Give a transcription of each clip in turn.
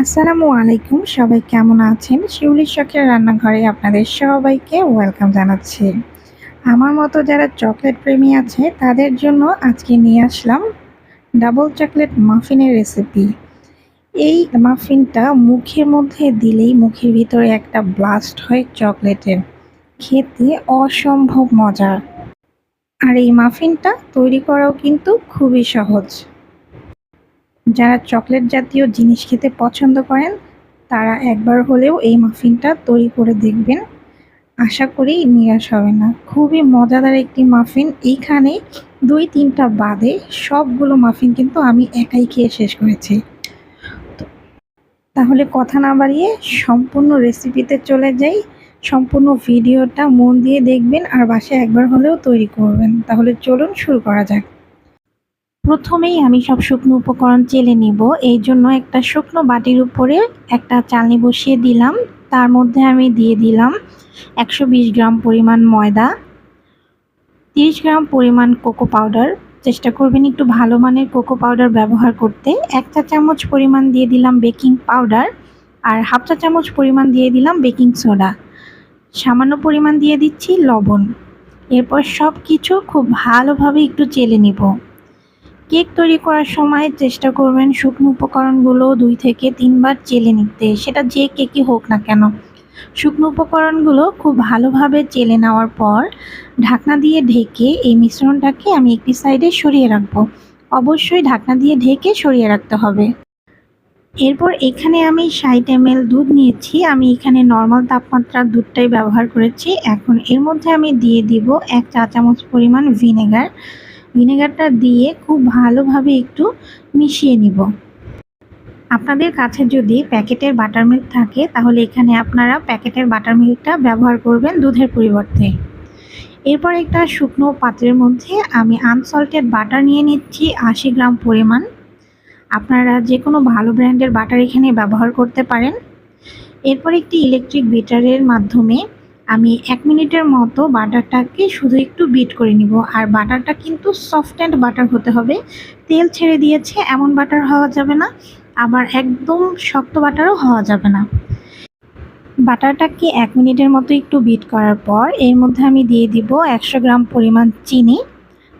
আসসালামু আলাইকুম, সবাই কেমন আছেন? শিউলির শখের রান্নাঘরে আপনাদের সবাইকে ওয়েলকাম জানাচ্ছি। আমার মতো যারা চকলেট প্রেমী আছে, তাদের জন্য আজকে নিয়ে আসলাম ডাবল চকলেট মাফিনের রেসিপি। এই মাফিনটা মুখের মধ্যে দিলেই মুখের ভিতরে একটা ব্লাস্ট হয় চকলেটের। খেতে অসম্ভব মজার। আর এই মাফিনটা তৈরি করাও কিন্তু খুবই সহজ। যারা চকলেট জাতীয় জিনিস খেতে পছন্দ করেন, তারা একবার হলেও এই মাফিনটা তৈরি করে দেখবেন। আশা করি নিরাশ হবে না। খুবই মজাদার একটি মাফিন। এইখানে দুই তিনটা বাদে সবগুলো মাফিন কিন্তু আমি একাই খেয়ে শেষ করেছি। তাহলে কথা না বাড়িয়ে সম্পূর্ণ রেসিপিতে চলে যাই। সম্পূর্ণ ভিডিওটা মন দিয়ে দেখবেন আর বাসায় একবার হলেও তৈরি করবেন। তাহলে চলুন শুরু করা যাক। প্রথমেই আমি সব শুকনো উপকরণ চেলে নিব। এই জন্য একটা শুকনো বাটির উপরে একটা চালনি বসিয়ে দিলাম। তার মধ্যে আমি দিয়ে দিলাম একশো বিশ গ্রাম পরিমাণ ময়দা, তিরিশ গ্রাম পরিমাণ কোকো পাউডার। চেষ্টা করবেন একটু ভালো মানের কোকো পাউডার ব্যবহার করতে। এক চা চামচ পরিমাণ দিয়ে দিলাম বেকিং পাউডার আর হাফ চা চামচ পরিমাণ দিয়ে দিলাম বেকিং সোডা। সামান্য পরিমাণ দিয়ে দিচ্ছি লবণ। এরপর সব কিছু খুব ভালোভাবে একটু চেলে নিব। কেক তৈরি করার সময় চেষ্টা করবেন শুকনো উপকরণগুলো দুই থেকে তিনবার চেলে নিতে। সেটা যে কেকই হোক না কেন। শুকনো উপকরণগুলো খুব ভালোভাবে চেলে নেওয়ার পর ঢাকনা দিয়ে ঢেকে এই মিশ্রণটাকে আমি একটি সাইডে সরিয়ে রাখব। অবশ্যই ঢাকনা দিয়ে ঢেকে সরিয়ে রাখতে হবে। এরপর এখানে আমি ষাট এম দুধ নিয়েছি। আমি এখানে নর্মাল তাপমাত্রার দুধটাই ব্যবহার করেছি। এখন এর মধ্যে আমি দিয়ে দিব এক চা চামচ পরিমাণ ভিনেগার। ভিনেগারটা দিয়ে খুব ভালোভাবে একটু মিশিয়ে নিব। আপনাদের কাছে যদি প্যাকেটের বাটার মিল্ক থাকে, তাহলে এখানে আপনারা প্যাকেটের বাটার মিল্কটা ব্যবহার করবেন দুধের পরিবর্তে। এরপর একটা শুকনো পাত্রের মধ্যে আমি আনসল্টেড বাটার নিয়ে নিচ্ছি, আশি গ্রাম পরিমাণ। আপনারা যে কোনো ভালো ব্র্যান্ডের বাটার এখানে ব্যবহার করতে পারেন। এরপর একটি ইলেকট্রিক বিটারের মাধ্যমে আমি এক মিনিটের মতো বাটারটাকে শুধু একটু বিট করে নিব। আর বাটারটা কিন্তু সফট অ্যান্ড বাটার হতে হবে। তেল ছেড়ে দিয়েছে, এমন বাটার হওয়া যাবে না। আবার একদম শক্ত বাটারও হওয়া যাবে না। বাটারটাকে এক মিনিটের মতো একটু বিট করার পর, এর মধ্যে আমি দিয়ে দিব একশো গ্রাম পরিমাণ চিনি।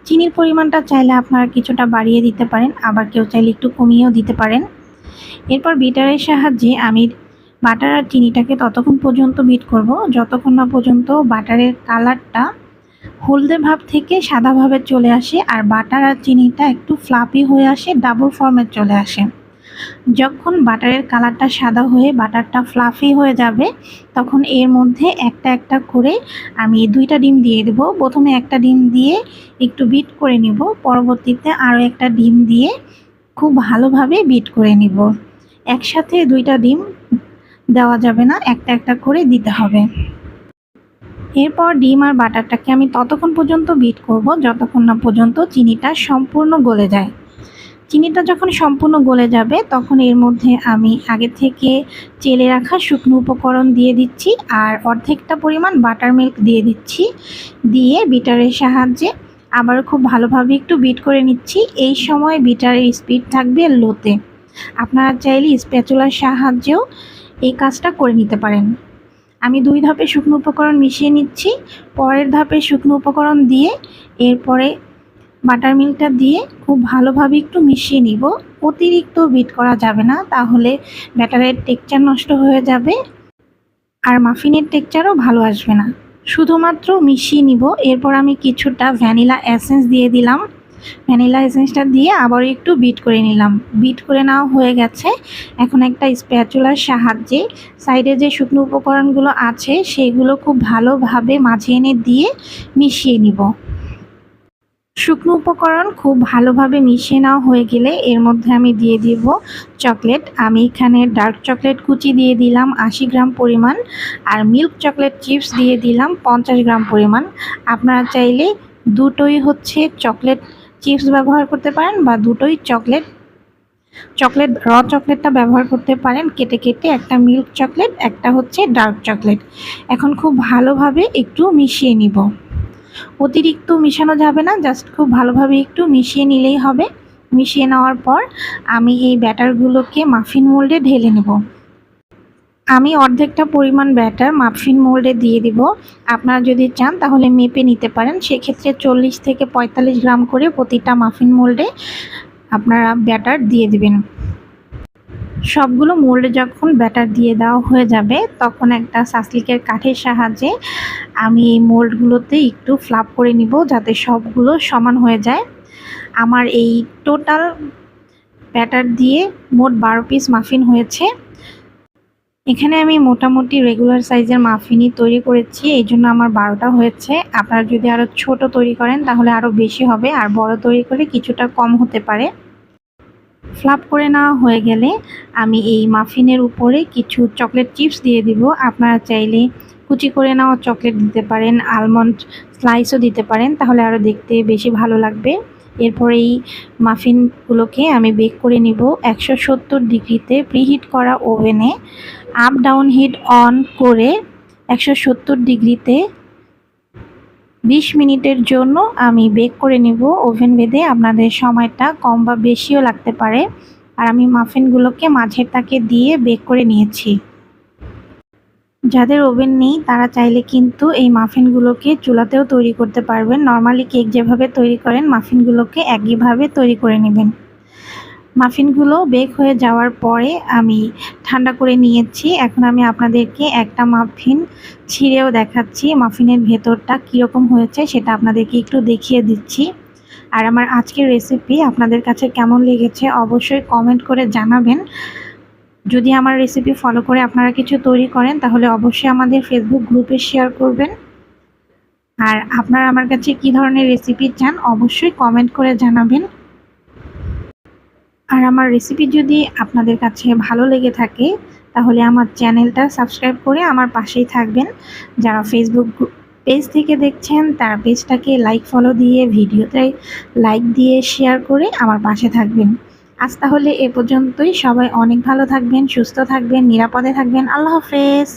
চিনির পরিমাণটা চাইলে আপনারা কিছুটা বাড়িয়ে দিতে পারেন, আবার কেউ চাইলে একটু কমিয়েও দিতে পারেন। এরপর বিটারের সাহায্যে আমি বাটার আর চিনিটাকে ততক্ষণ পর্যন্ত বিট করব। যতক্ষণ না পর্যন্ত বাটারের কালারটা হলদে ভাব থেকে সাদাভাবে চলে আসে আর বাটার আর চিনিটা একটু ফ্লাপি হয়ে আসে, ডাবল ফর্মে চলে আসে। যখন বাটারের কালারটা সাদা হয়ে বাটারটা ফ্লাফি হয়ে যাবে, তখন এর মধ্যে একটা একটা করে আমি দুইটা ডিম দিয়ে দেব। প্রথমে একটা ডিম দিয়ে একটু বিট করে নিব, পরবর্তীতে আরও একটা ডিম দিয়ে খুব ভালোভাবে বিট করে নিব। একসাথে দুইটা ডিম দেওয়া যাবে না, একটা একটা করে দিতে হবে। এরপর ডিম আর বাটারটাকে আমি ততক্ষণ পর্যন্ত বিট করব, যতক্ষণ না পর্যন্ত চিনিটা সম্পূর্ণ গলে যায়। চিনিটা যখন সম্পূর্ণ গলে যাবে, তখন এর মধ্যে আমি আগে থেকে চেলে রাখা শুকনো উপকরণ দিয়ে দিচ্ছি, আর অর্ধেকটা পরিমাণ বাটার মিল্ক দিয়ে দিচ্ছি। দিয়ে বিটারের সাহায্যে আবার খুব ভালোভাবে একটু বিট করে নিচ্ছি। এই সময় বিটারের স্পিড থাকবে লোতে আপনারা চাইলে স্প্যাচুলার সাহায্যেও এই কাজটা করে নিতে পারেন। আমি দুই ধাপে শুকনো উপকরণ মিশিয়ে নিচ্ছি। পরের ধাপে শুকনো উপকরণ দিয়ে এরপরে বাটার মিল্কটা দিয়ে খুব ভালোভাবে একটু মিশিয়ে নিব। অতিরিক্ত বিট করা যাবে না, তাহলে ব্যাটারের টেকচার নষ্ট হয়ে যাবে আর মাফিনের টেকচারও ভালো আসবে না। শুধুমাত্র মিশিয়ে নিব। এরপর আমি কিছুটা ভ্যানিলা এসেন্স দিয়ে দিলাম। ভ্যানিলা এসেন্সটা দিয়ে আবার একটু বিট করে নিলাম। বিট করে নেওয়া হয়ে গেছে। এখন একটা স্প্যাচুলার সাহায্যে সাইডে যে শুকনো উপকরণগুলো আছে, সেগুলো খুব ভালোভাবে মাঝে এনে দিয়ে মিশিয়ে নিব। শুকনো উপকরণ খুব ভালোভাবে মিশিয়ে নেওয়া হয়ে গেলে এর মধ্যে আমি দিয়ে দিব চকলেট। আমি এখানে ডার্ক চকলেট কুচি দিয়ে দিলাম আশি গ্রাম পরিমাণ আর মিল্ক চকলেট চিপস দিয়ে দিলাম পঞ্চাশ গ্রাম পরিমাণ। আপনারা চাইলে দুটোই হচ্ছে চকলেট চিপস ব্যবহার করতে পারেন বা দুটোই চকলেট চকলেট র চকলেটটা ব্যবহার করতে পারেন। কেটে কেটে একটা মিল্ক চকলেট একটা হচ্ছে ডার্ক চকলেট এখন খুব ভালোভাবে একটু মিশিয়ে নিব। অতিরিক্ত মিশানো যাবে না জাস্ট খুব ভালোভাবে একটু মিশিয়ে নিলেই হবে। মিশিয়ে নেওয়ার পর আমি এই ব্যাটারগুলোকে মাফিন মোল্ডে ঢেলে নেব। আমি অর্ধেকটা পরিমাণ ব্যাটার মাফিন মোল্ডে দিয়ে দিব। আপনারা যদি চান তাহলে মেপে নিতে পারেন। সেক্ষেত্রে চল্লিশ থেকে পঁয়তাল্লিশ গ্রাম করে প্রতিটা মাফিন মোল্ডে আপনারা ব্যাটার দিয়ে দিবেন। সবগুলো মোল্ডে যখন ব্যাটার দিয়ে দেওয়া হয়ে যাবে, তখন একটা সাসলিকের কাঠের সাহায্যে আমি এই মোল্ডগুলোতে একটু ফ্লাপ করে নিব যাতে সবগুলো সমান হয়ে যায়। আমার এই টোটাল ব্যাটার দিয়ে মোট বারো পিস মাফিন হয়েছে। এখানে আমি মোটামুটি রেগুলার সাইজের মাফিনই তৈরি করেছি, এই জন্য আমার বারোটা হয়েছে। আপনারা যদি আরও ছোট তৈরি করেন, তাহলে আরও বেশি হবে, আর বড় তৈরি করলে কিছুটা কম হতে পারে। ফ্লাপ করে নেওয়া হয়ে গেলে আমি এই মাফিনের উপরে কিছু চকলেট চিপস দিয়ে দিব। আপনারা চাইলে কুচি করে নেওয়া চকলেট দিতে পারেন আলমন্ড স্লাইসও দিতে পারেন, তাহলে আরও দেখতে বেশি ভালো লাগবে। এরপর এই মাফিনগুলোকে আমি বেক করে নিব। একশো সত্তর ডিগ্রিতে প্রিহিট করা ওভেনে আপ ডাউন হিট অন করে একশো সত্তর ডিগ্রিতে বিশ মিনিটের জন্য আমি বেক করে নিব। ওভেন বেঁধে আপনাদের সময়টা কম বা বেশিও লাগতে পারে। আর আমি মাফিনগুলোকে মাঝের তাকে দিয়ে বেক করে নিয়েছি। যাদের ওভেন নেই, তারা চাইলে কিন্তু এই মাফিনগুলোকে চুলাতেও তৈরি করতে পারবেন। নর্মালি কেক যেভাবে তৈরি করেন, মাফিনগুলোকে একইভাবে তৈরি করে নেবেন। মাফিনগুলো বেক হয়ে যাওয়ার পরে আমি ঠান্ডা করে নিয়েছি। এখন আমি আপনাদেরকে একটা মাফিন ছিঁড়েও দেখাচ্ছি, মাফিনের ভেতরটা কীরকম হয়েছে সেটা আপনাদেরকে একটু দেখিয়ে দিচ্ছি। আর আমার আজকের রেসিপি আপনাদের কাছে কেমন লেগেছে অবশ্যই কমেন্ট করে জানাবেন। যদি আমার রেসিপি ফলো করে আপনারা কিছু তৈরি করেন, তাহলে অবশ্যই আমাদের ফেসবুক গ্রুপে শেয়ার করবেন। আর আপনারা আমার কাছে কি ধরনের রেসিপি চান, অবশ্যই কমেন্ট করে জানাবেন। আর আমার রেসিপি যদি আপনাদের কাছে ভালো লেগে থাকে, তাহলে আমার চ্যানেলটা সাবস্ক্রাইব করে আমার পাশেই থাকবেন। যারা ফেসবুক পেজ থেকে দেখছেন, তার পেজটাকে লাইক ফলো দিয়ে ভিডিওতে লাইক দিয়ে শেয়ার করে আমার পাশে থাকবেন। আজ তাহলে এ পর্যন্তই। সবাই অনেক ভালো থাকবেন সুস্থ থাকবেন নিরাপদে থাকবেন। আল্লাহ হাফেজ।